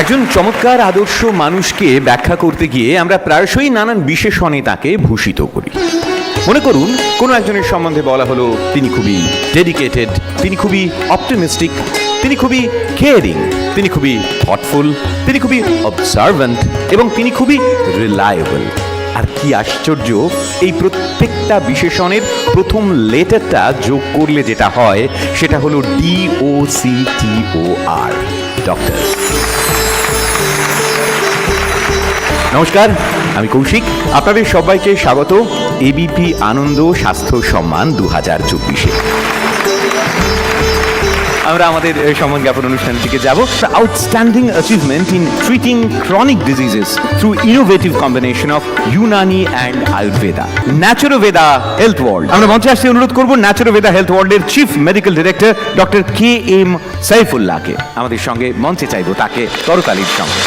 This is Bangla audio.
একজন চমৎকার আদর্শ মানুষকে ব্যাখ্যা করতে গিয়ে আমরা প্রায়শই নানান বিশেষণে তাকে ভূষিত করি। মনে করুন, কোনো একজনের সম্বন্ধে বলা হলো, তিনি খুবই ডেডিকেটেড তিনি খুবই অপটিমিস্টিক তিনি খুবই কেয়ারিং তিনি খুবই থটফুল তিনি খুবই অবজারভেন্ট এবং তিনি খুবই রিলায়েবল আর কি আশ্চর্য, এই প্রত্যেকটা বিশেষণের প্রথম লেটারটা যোগ করলে যেটা হয়, সেটা হলো ও আর ডক্টর নমস্কার, আমি কৌশিক। আপনাদের সবাইকে স্বাগত। এবিপি আনন্দ স্বাস্থ্য সম্মান দু হাজার চব্বিশে। আমরা আমাদের সম্মান জ্ঞাপন অনুষ্ঠানের দিকে যাব। Outstanding achievement in treating chronic diseases through innovative combination of Unani and Ayurveda Naturoveda health world আমরা মঞ্চে আসতে অনুরোধ করব ন্যাচুরোভেদা হেলথ ওয়ার্ল্ডের chief medical director doctor K M সাইফুল্লাহকে আমাদের সঙ্গে মঞ্চে চাইব তাকে করতালির সঙ্গে।